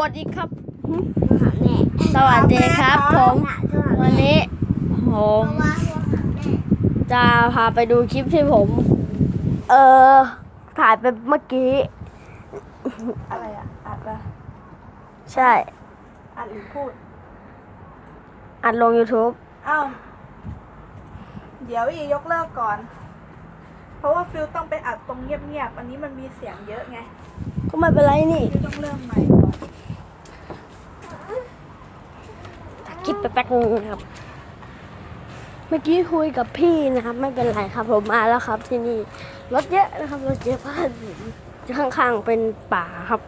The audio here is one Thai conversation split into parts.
วัสดีครับหาแม่สวัสดีครับผม วันนี้ผมจะพาไปดูคลิปที่ผม เออถ่ายไปเมื่อกี้ อะไรอะอัดปะใช่ อัดหรือพูด อัดลง YouTube อ้าวเดี๋ยวอียกเลิกก่อน เพราะว่าฟิลต้องไปอัดตรงเงียบๆอันนี้มันมีเสียงเยอะไง ก็ไม่เป็นไรนี่ฟิลต้องเริ่มใหม่ก่อนคลิปไปแป๊บนึงนะครับ เมื่อกี้คุยกับพี่นะครับ ไม่เป็นไรครับ ผมมาแล้วครับ ที่นี่รถเยอะนะครับรถเยอะมากข้างๆเป็นป่าครับ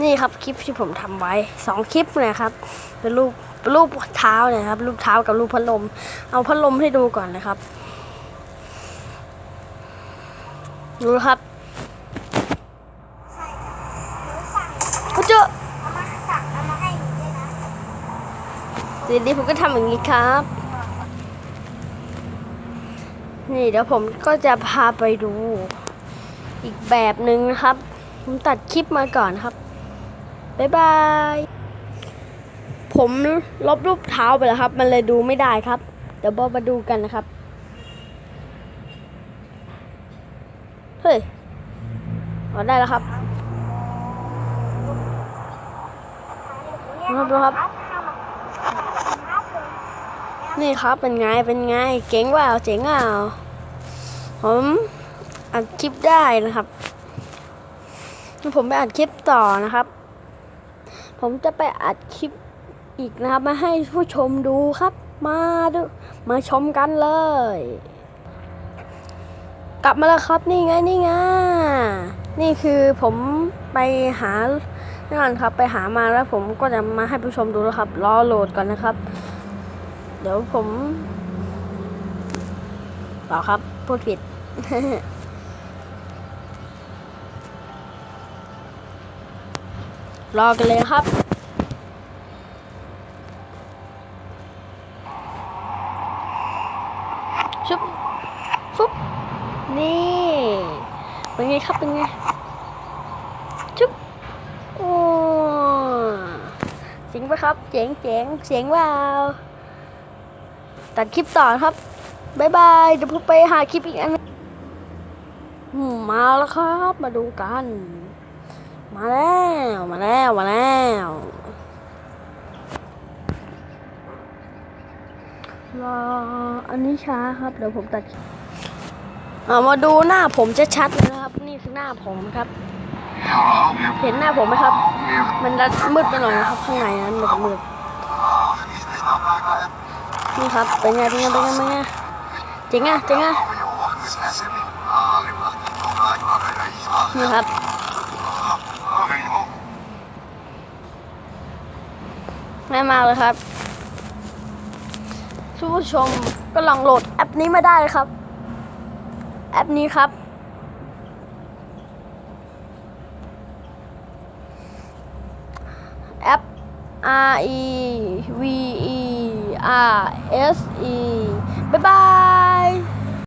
นี่ครับคลิปที่ผมทำไว้สองคลิปนะครับ เป็นรูปเป็นรูปเท้าเนะครับ รูปเท้ากับรูปพัดลม เอาพัดลมให้ดูก่อนนะครับ ดูนะครับเขาเจอ เอามาสั่งเอามาให้หนูด้วยนะ ทีนี้ผมก็ทำอย่างนี้ครับ นี่เดี๋ยวผมก็จะพาไปดู อีกแบบหนึ่งนะครับ ผมตัดคลิปมาก่อนครับ บ๊ายบาย ผมลบรูปเท้าไปแล้วครับ มันเลยดูไม่ได้ครับ เดี๋ยวบอมาดูกันนะครับ เฮ้ยอ๋อได้แล้วครับครับครับ นี่ครับเป็นไงเป็นไงเจ๋งว่าเจ๋งอะผมอัดคลิปได้นะครับผมไปอัดคลิปต่อนะครับ ผมจะไปอัดคลิปอีกนะครับ มาให้ผู้ชมดูครับ มาดูมาชมกันเลย กลับมาแล้วครับนี่ไงนี่ไงนี่คือผมไปหานี่ก่อนครับ ไปหามาแล้วผมก็จะมาให้ผู้ชมดูแล้วครับรอโหลดก่อนนะครับ เดี๋ยวผมเปล่าครับพูดผิด รอกันเลยครับชุบฟุบนี่เป็นไงครับเป็นไงชุบโอ้เสียงปะครับเจ๋งเจ๋งเสียงว้าว ตัดคลิปต่อครับบายบายเดี๋ยวผมไปหาคลิปอีกอันมาแล้วครับ มาดูกัน มาแล้ว มาแล้ว มาแล้วรออันนี้ช้าครับ เดี๋ยวผมตัดเอามาดูหน้าผมจะชัดเลยนะครับ นี่คือหน้าผมครับ เห็นหน้าผมไหมครับ มันรัดมืดไปหน่อยนะครับ ข้างในนั้นมืด นี่ครับ เป็นไง เป็นไง เป็นไง เป็นไง เจ๋งอะ เจ๋งอะ นี่ครับ ง่ายมากเลยครับท่านผู้ชมก็ลองโหลดแอปนี้มาได้เลยครับ แอปนี้ครับ แอป R E V E rse 拜拜